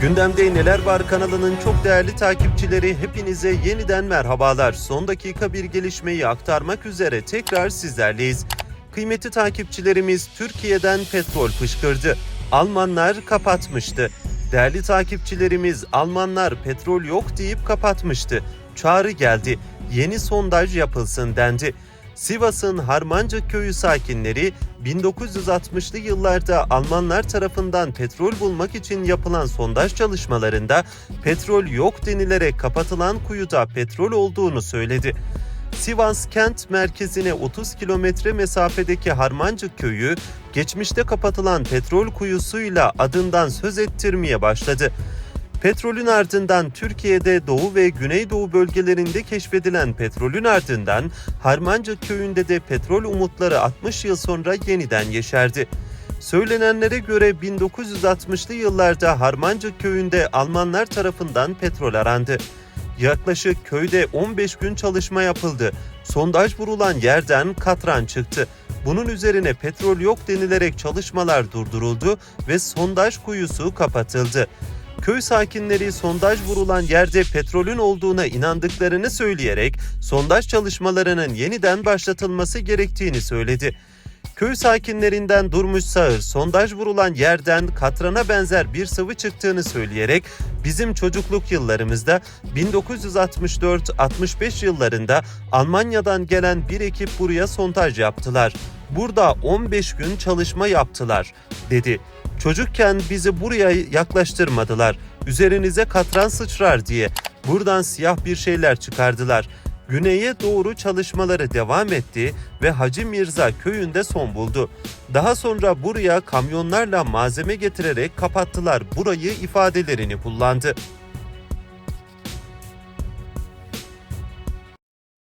Gündemde Neler Var kanalının çok değerli takipçileri hepinize yeniden merhabalar. Son dakika bir gelişmeyi aktarmak üzere tekrar sizlerleyiz. Kıymetli takipçilerimiz Türkiye'den petrol fışkırdı. Almanlar kapatmıştı. Değerli takipçilerimiz Almanlar petrol yok deyip kapatmıştı. Çağrı geldi. Yeni sondaj yapılsın dendi. Sivas'ın Harmancık köyü sakinleri 1960'lı yıllarda Almanlar tarafından petrol bulmak için yapılan sondaj çalışmalarında petrol yok denilerek kapatılan kuyuda petrol olduğunu söyledi. Sivas kent merkezine 30 kilometre mesafedeki Harmancık köyü geçmişte kapatılan petrol kuyusuyla adından söz ettirmeye başladı. Petrolün ardından Türkiye'de Doğu ve Güneydoğu bölgelerinde keşfedilen petrolün ardından Harmancık köyünde de petrol umutları 60 yıl sonra yeniden yeşerdi. Söylenenlere göre 1960'lı yıllarda Harmancık köyünde Almanlar tarafından petrol arandı. Yaklaşık köyde 15 gün çalışma yapıldı. Sondaj vurulan yerden katran çıktı. Bunun üzerine petrol yok denilerek çalışmalar durduruldu ve sondaj kuyusu kapatıldı. Köy sakinleri sondaj vurulan yerde petrolün olduğuna inandıklarını söyleyerek sondaj çalışmalarının yeniden başlatılması gerektiğini söyledi. Köy sakinlerinden Durmuş Sağır sondaj vurulan yerden katrana benzer bir sıvı çıktığını söyleyerek bizim çocukluk yıllarımızda 1964-65 yıllarında Almanya'dan gelen bir ekip buraya sondaj yaptılar. Burada 15 gün çalışma yaptılar dedi. Çocukken bizi buraya yaklaştırmadılar. Üzerinize katran sıçrar diye. Buradan siyah bir şeyler çıkardılar. Güneye doğru çalışmaları devam etti ve Hacı Mirza köyünde son buldu. Daha sonra buraya kamyonlarla malzeme getirerek kapattılar burayı ifadelerini kullandı.